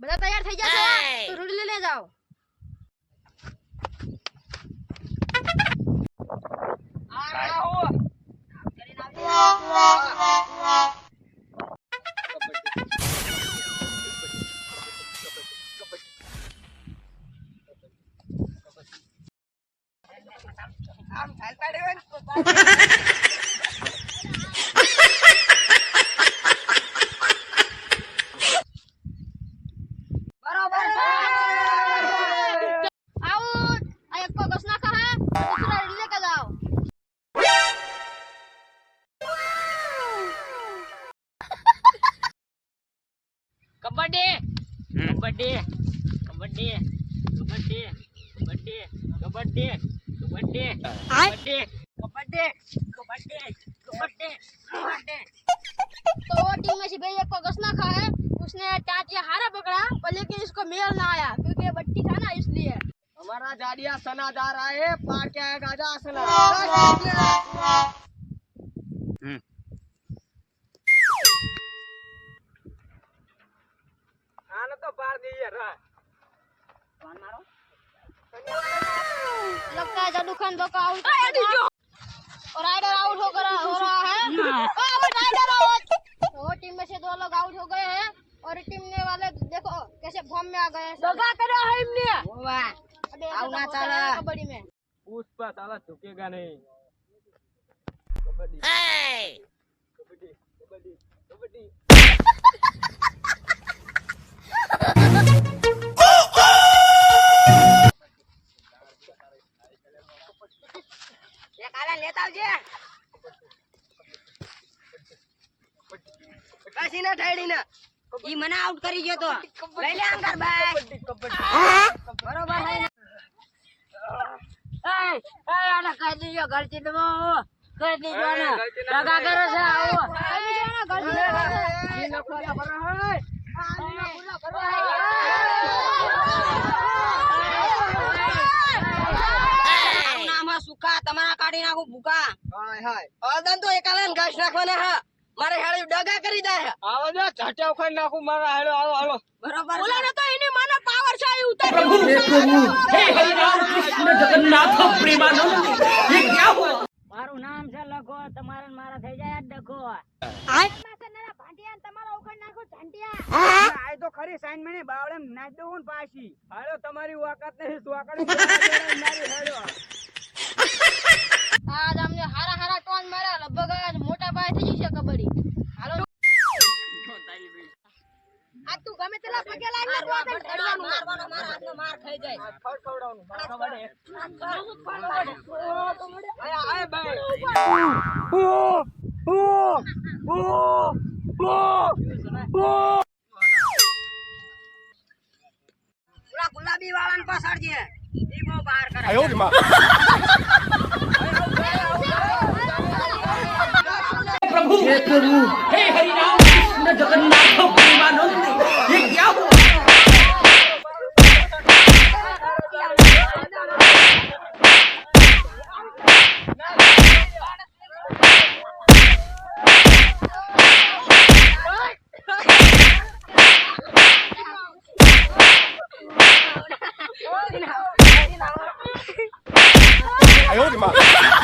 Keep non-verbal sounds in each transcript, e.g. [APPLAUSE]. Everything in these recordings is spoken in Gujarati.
બધા તૈયાર થઈ જશે? તો રૂડી લઈ જાઓ. આમ ચાલતા રહેવાનું [LAUGHS] કબડ્ડી કબડ્ડી કબડ્ડી કબડ્ડી કબડ્ડી કબડ્ડી કબડ્ડી કબડ્ડી કબડ્ડી કબડ્ડી કબડ્ડી કબડ્ડી तो वो टीम में से भाई एक को घुसना खा है उसने टाटिया हारा पकड़ा पर लेकिन इसको मेल ना आया क्योंकि ये बट्टी था ना इसलिए हमारा जाडिया सना जा रहा है पार के आएगा जा सना पार दी है कौन मारो? लगता है जादू खान दो का आउट और राइडर आउट हो रहा हो रहा है। और राइडर आउट वो टीम में से दो लोग आउट हो गए हैं। और टीम ने वाले देखो कैसे फॉर्म में आ गए हैं दगा करा है इमने अबे आउना साला। कबड्डी में। उस पर साला झुकेगा नहीं। कबड्डी। कबड्डी कबड्डी कबड्डी। [LAUGHS] લેતા આવજે કસી ના ઠેડી ના ઈ મને આઉટ કરી ગયો તો લઈ લે અંગર ભાઈ બરોબર હે એ આને કહી દીજો ઘરથી દમો કહી દીજો ને લગા કરો છે આવો કહી દીજો ને ઘરથી નામ તમારા કાઢી નાખું ભૂકા. હાય હાય. અદન તો એકાલે ઘાસ નાખવાના હા. મારે હેળી ડગા કરી દે આવો જો ઝાટા ઉખાડી નાખું મારા હાડો આવો આવો બરાબર બોલા ન તો એની માનો પાવર છે એ ઉતાર મારું નામ છે લખો તમારે મારા થઈ જાય જ ડખો તમારા ઉખડ નાખો ઝાંટિયા. આય તો ખરી સાઈન મને બાવળે નાચ દઉં પાછી. હાલો તમારી વાકાત [LAUGHS] મારી હાલો આજ અમને હારા હારા ટોન માર્યા લગભગ આજ મોટા પાયે થઈ જશે કબડ્ડી. હાલો. આ તું ગમે તેલા પગે લાગી ને. તો મારવાનો મારવાનો મારા હાથનો માર ખાઈ જાય. ખવડાવવાનું આય આય ભાઈ ઓ ઓ ઓ ઓ ઓલા ગુલાબી વાળાને પસાડજે ઈ બહુ બહાર કરે हे प्रभु हे हरि राम कृष्ण जगन्नाथ प्रेमानंद ये क्या हुआ I owed him up.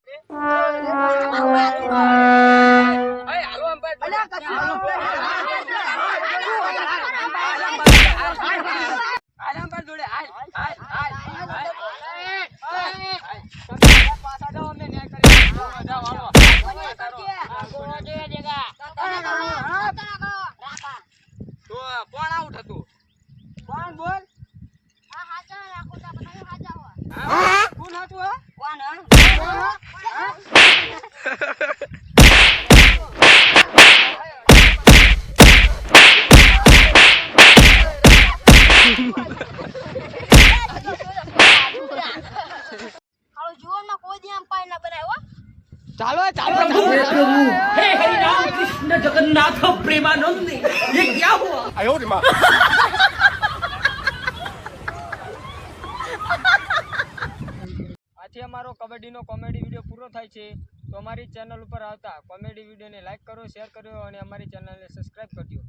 અલ્યા કશું प्रभु हे प्रभु हे हरि राम कृष्ण जगन्नाथ प्रेमानंद ये क्या हुआ આથી અમારો કબડ્ડીનો કોમેડી વિડીયો પૂરો થાય છે તો અમારી ચેનલ ઉપર આવતા કોમેડી વિડીયોને લાઈક કરો શેર કરો અને અમારી ચેનલને સબસ્ક્રાઇબ કરજો